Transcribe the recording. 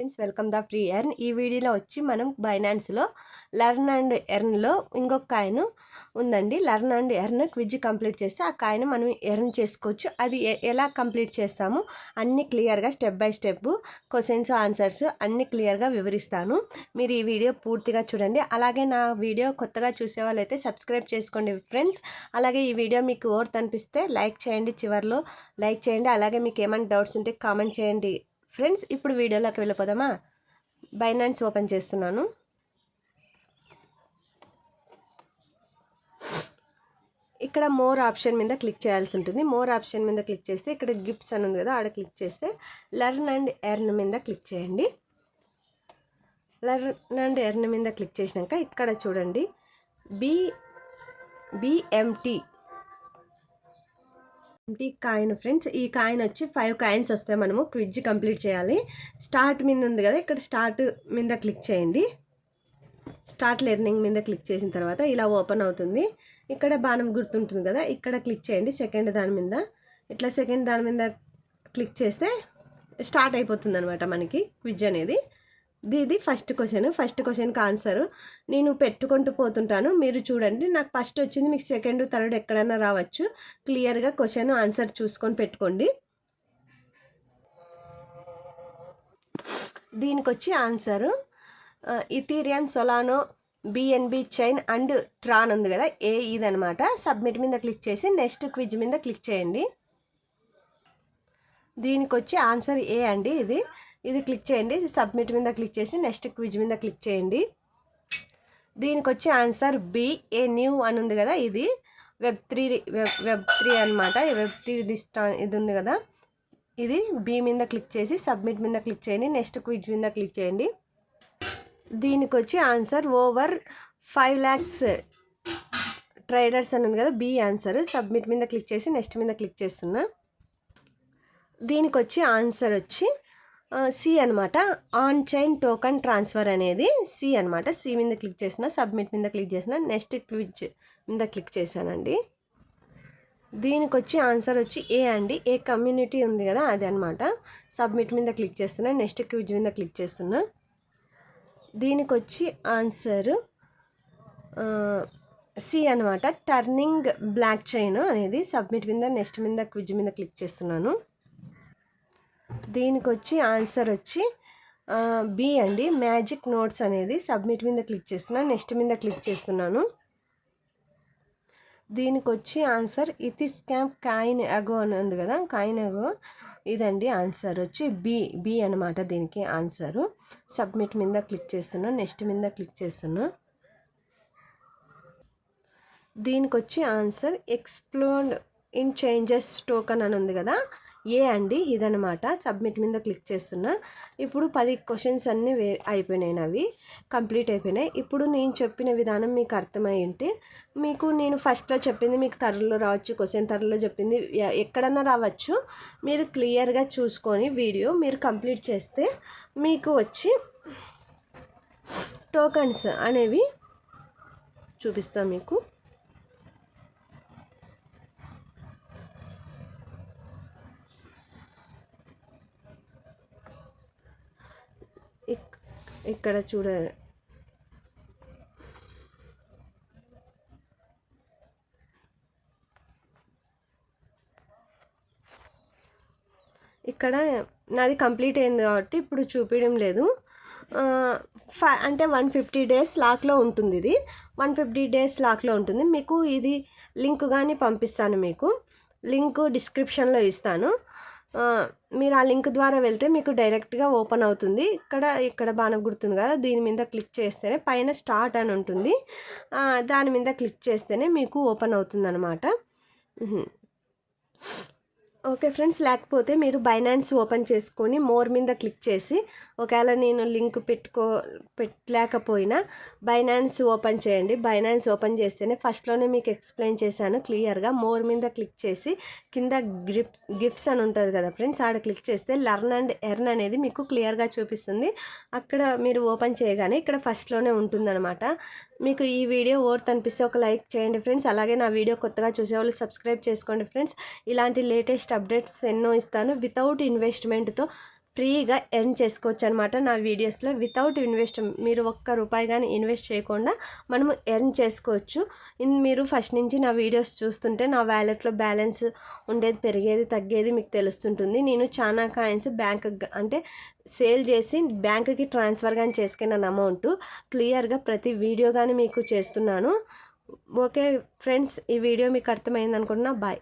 Friends welcome the free earn. ఈ వీడియోలో వచ్చి మనం బైనాన్స్లో లర్న్ అండ్ ఎర్న్లో ఇంకొక కాయిన్ ఉందండి. Learn and earn quiz complete చేస్తే ఆ కాయిన్ మనం ఎర్న్ చేసుకోవచ్చు. అది ఎలా కంప్లీట్ చేస్తాము అన్ని క్లియర్గా step by step questions answers అన్ని క్లియర్గా వివరిస్తాను. మీరు ఈ వీడియో పూర్తిగా చూడండి. అలాగే నా వీడియో కొత్తగా చూసే వాళ్ళైతే సబ్స్క్రైబ్ చేసుకోండి ఫ్రెండ్స్. అలాగే ఈ వీడియో మీకు ఓర్త్ అనిపిస్తే లైక్ చేయండి చివరిలో. లైక్ చేయండి. అలాగే మీకు ఏమైనా డౌట్స్ ఉంటే కామెంట్ చేయండి. ఫ్రెండ్స్ ఇప్పుడు వీడియోలోకి వెళ్ళిపోదామా? బైనాన్స్ ఓపెన్ చేస్తున్నాను. ఇక్కడ మోర్ ఆప్షన్ మీద క్లిక్ చేయాల్సి ఉంటుంది. మోర్ ఆప్షన్ మీద క్లిక్ చేస్తే ఇక్కడ గిఫ్ట్స్ అని ఉంది కదా ఆడ క్లిక్ చేస్తే లర్న్ అండ్ ఎర్న్ మీద క్లిక్ చేయండి. లర్న్ అండ్ ఎర్న్ మీద క్లిక్ చేసినాక ఇక్కడ చూడండి. బి బిఎంటీ ఈ కాయిన్ ఫ్రెండ్స్ ఈ కాయిన్ వచ్చి ఫైవ్ కాయిన్స్ వస్తాయి మనము. క్విజ్ కంప్లీట్ చేయాలి. స్టార్ట్ మీద ఉంది కదా ఇక్కడ స్టార్ట్ మీద క్లిక్ చేయండి. స్టార్ట్ లెర్నింగ్ మీద క్లిక్ చేసిన తర్వాత ఇలా ఓపెన్ అవుతుంది. ఇక్కడ బాణం గుర్తుంటుంది కదా ఇక్కడ క్లిక్ చేయండి సెకండ్ దాని మీద. ఇట్లా సెకండ్ దాని మీద క్లిక్ చేస్తే స్టార్ట్ అయిపోతుంది అనమాట మనకి క్విజ్ అనేది. ఇది ఫస్ట్ క్వశ్చన్ ఫస్ట్ క్వశ్చన్కి ఆన్సర్. నేను పెట్టుకుంటూ పోతుంటాను. మీరు చూడండి నాకు ఫస్ట్ వచ్చింది మీకు సెకండ్ థర్డ్ ఎక్కడైనా రావచ్చు. క్లియర్గా క్వశ్చన్ ఆన్సర్ చూసుకొని పెట్టుకోండి. దీనికి వచ్చి answer Ethereum Solana BNB chain and Tron ఉంది కదా ఏ ఇదనమాట సబ్మిట్ మీద క్లిక్ చేసి నెక్స్ట్ క్విజ్ మీద క్లిక్ చేయండి. దీనికి వచ్చి ఆన్సర్ ఏ అండి ఇది? ఇది క్లిక్ చేయండి. సబ్మిట్ మీద క్లిక్ చేసి నెక్స్ట్ క్విజ్ మీద క్లిక్ చేయండి. దీనికి వచ్చే ఆన్సర్ బి ఏ న్యూ అని ఉంది కదా ఇది. Web three web web three అనమాట వెబ్ త్రీ ఇది ఉంది కదా. ఇది బి మీద క్లిక్ చేసి సబ్మిట్ మీద క్లిక్ చేయండి. నెక్స్ట్ క్విజ్ మీద క్లిక్ చేయండి. దీనికి వచ్చి answer over five lakhs traders అని ఉంది కదా. బి ఆన్సర్ సబ్మిట్ మీద క్లిక్ చేసి నెక్స్ట్ మీద క్లిక్ చేస్తున్నా. దీనికి వచ్చి ఆన్సర్ వచ్చి సి అనమాట ఆన్ చైన్ టోకన్ ట్రాన్స్ఫర్ అనేది సి అనమాట సి మీద క్లిక్ చేసిన సబ్మిట్ మీద క్లిక్ చేసిన నెక్స్ట్ క్విజ్ మీద క్లిక్ చేశానండి. దీనికి వచ్చి ఆన్సర్ వచ్చి ఏ అండి. ఏ కమ్యూనిటీ ఉంది కదా అది అనమాట సబ్మిట్ మీద క్లిక్ చేస్తున్నా నెక్స్ట్ క్విజ్ మీద క్లిక్ చేస్తున్నా. దీనికి వచ్చి ఆన్సర్ సి అనమాట టర్నింగ్ బ్లాక్ చైన్ అనేది సబ్మిట్ మీద నెక్స్ట్ మీద క్విజ్ మీద క్లిక్ చేస్తున్నాను. దీనికి వచ్చి ఆన్సర్ వచ్చి బి అండి. మ్యాజిక్ నోట్స్ అనేది సబ్మిట్ మీద క్లిక్ చేస్తున్నాను. నెక్స్ట్ మీద క్లిక్ చేస్తున్నాను. దీనికి వచ్చి ఆన్సర్ ఇతి స్కామ్ కాయిన్ అగో అని ఉంది కదా కాయిన్ అగో. ఇదండి ఆన్సర్ వచ్చి బి బి అనమాట దీనికి ఆన్సరు. సబ్మిట్ మీద క్లిక్ చేస్తున్నా నెక్స్ట్ మీద క్లిక్ చేస్తున్నా. దీనికి వచ్చి answer explored in changes token అని ఉంది కదా ఏ అండి? ఇదనమాట సబ్మిట్ మీద క్లిక్ చేస్తున్నా. ఇప్పుడు పది క్వశ్చన్స్ అన్నీ వే అయిపోయినాయి అవి కంప్లీట్ అయిపోయినాయి. ఇప్పుడు నేను చెప్పిన విధానం మీకు అర్థమై ఉంటే మీకు నేను ఫస్ట్లో చెప్పింది మీకు తరలో రావచ్చు క్వశ్చన్ తరలో చెప్పింది ఎక్కడన్నా రావచ్చు. మీరు క్లియర్గా చూసుకొని వీడియో మీరు కంప్లీట్ చేస్తే మీకు వచ్చి టోకన్స్ అనేవి చూపిస్తాను మీకు. ఇక్కడ చూడ ఇక్కడ నాది కంప్లీట్ అయింది కాబట్టి ఇప్పుడు చూపించడం లేదు. అంటే వన్ ఫిఫ్టీ డేస్ లాక్లో ఉంటుంది ఇది. వన్ ఫిఫ్టీ డేస్ లాక్లో ఉంటుంది. మీకు ఇది లింక్ కానీ పంపిస్తాను మీకు. లింక్ డిస్క్రిప్షన్లో ఇస్తాను. మీరు ఆ లింక్ ద్వారా వెళ్తే మీకు డైరెక్ట్గా ఓపెన్ అవుతుంది. ఇక్కడ ఇక్కడ బాణం గుర్తుంది కదా దీని మీద క్లిక్ చేస్తేనే పైన స్టార్ట్ అని ఉంటుంది. దాని మీద క్లిక్ చేస్తేనే మీకు ఓపెన్ అవుతుంది అనమాట ఓకే ఫ్రెండ్స్ లేకపోతే మీరు బైనాన్స్ ఓపెన్ చేసుకొని మోర్ మీద క్లిక్ చేసి ఒకవేళ నేను లింక్ పెట్టుకో పెట్టలేకపోయినా బైనాన్స్ ఓపెన్ చేయండి. బైనాన్స్ ఓపెన్ చేస్తేనే ఫస్ట్లోనే మీకు ఎక్స్ప్లెయిన్ చేశాను క్లియర్గా. మోర్ మీద క్లిక్ చేసి కింద గిఫ్ట్ గిఫ్ట్స్ అని ఉంటుంది కదా ఫ్రెండ్స్ ఆడ క్లిక్ చేస్తే లర్న్ అండ్ ఎర్న్ అనేది మీకు క్లియర్గా చూపిస్తుంది. అక్కడ మీరు ఓపెన్ చేయగానే ఇక్కడ ఫస్ట్లోనే ఉంటుందన్నమాట. మీకు ఈ వీడియో ఓర్త్ అనిపిస్తే ఒక లైక్ చేయండి ఫ్రెండ్స్. అలాగే నా వీడియో కొత్తగా చూసేవాళ్ళు సబ్స్క్రైబ్ చేసుకోండి ఫ్రెండ్స్. ఇలాంటి లేటెస్ట్ అప్డేట్స్ ఎన్నో ఇస్తాను. వితౌట్ ఇన్వెస్ట్మెంట్తో ఫ్రీగా ఎర్న్ చేసుకోవచ్చు అనమాట నా వీడియోస్లో. వితౌట్ ఇన్వెస్ట్ మీరు ఒక్క రూపాయి కానీ ఇన్వెస్ట్ చేయకుండా మనము ఎర్న్ చేసుకోవచ్చు. ఇన్ మీరు ఫస్ట్ నుంచి నా వీడియోస్ చూస్తుంటే నా వ్యాలెట్లో బ్యాలెన్స్ ఉండేది పెరిగేది తగ్గేది మీకు తెలుస్తుంటుంది. నేను చాలా కాయిన్స్ బ్యాంక్ అంటే సేల్ చేసి బ్యాంక్కి ట్రాన్స్ఫర్ కానీ చేసుకున్నాను అమౌంట్ క్లియర్గా ప్రతి వీడియో కానీ మీకు చేస్తున్నాను. ఓకే ఫ్రెండ్స్ ఈ వీడియో మీకు అర్థమైంది అనుకుంటున్నా. బాయ్